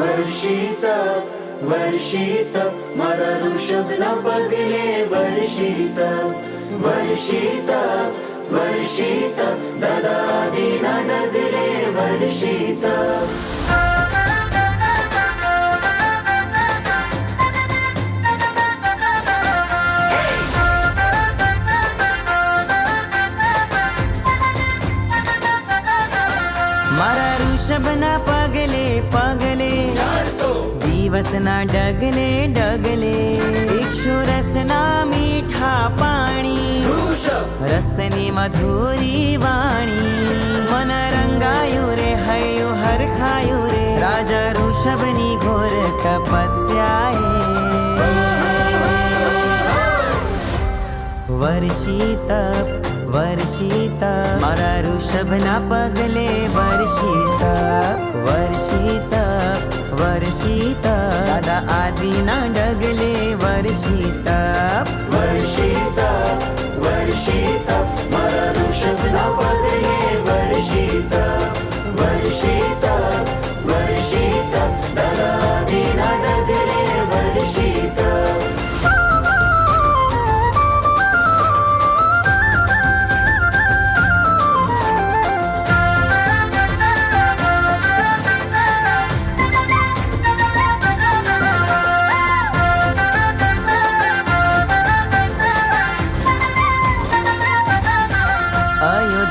वर्षित वर्षित मर ऋषभ न बगले वर्षित वर्षित वर्षित ददादि न वर्षित मर ऋषभ न दिवसना डगले डगले इक्षु रसना मीठा पाणी रसनी मधुरी वाणी मन रंगायु रे हयु हर खायु रे राजा ऋषभनी घोर तपस्याये। वर्षी तप मारा ऋषभना पगले वर्षित वर्षित वर्षित. दादा आदिना डगले वर्षित. वर्षित वर्षित मर ऋषभ वर्षित. वर्षित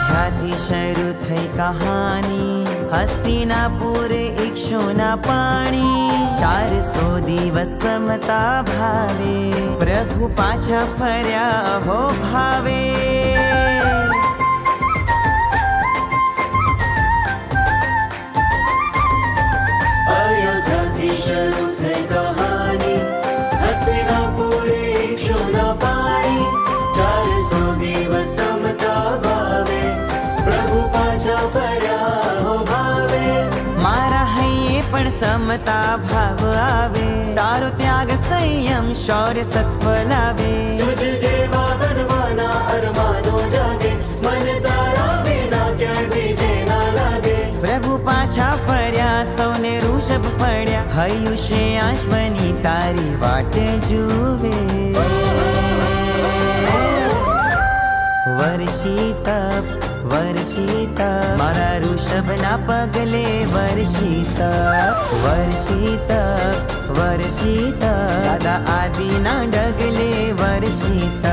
અયોધ્યાથી શરૂ થઈ કહાની. હસ્તિનાપુરે ઈક્ષુના પાણી. ચારસો દિવસ સમતા ભાવે. પ્રભુ પાછા ફર્યા હો ભાવે. સમતા ભાવ આવે તારો ત્યાગ સંયમ શૌર્ય સત્વ લાવે તુજ જેવા બનવાના અરમાનો જાગે મન તારા વિના ક્યાંય બીજે ના લાગે પ્રભુ પાછા ફર્યા સૌને ઋષભ પડ્યા હયુષે આંચ બની તારી વાટે જુએ वर्षित वर्षित मारा ऋषभना पगले वर्षित वर्षित वर्षित दादा आदिना डगले वर्षित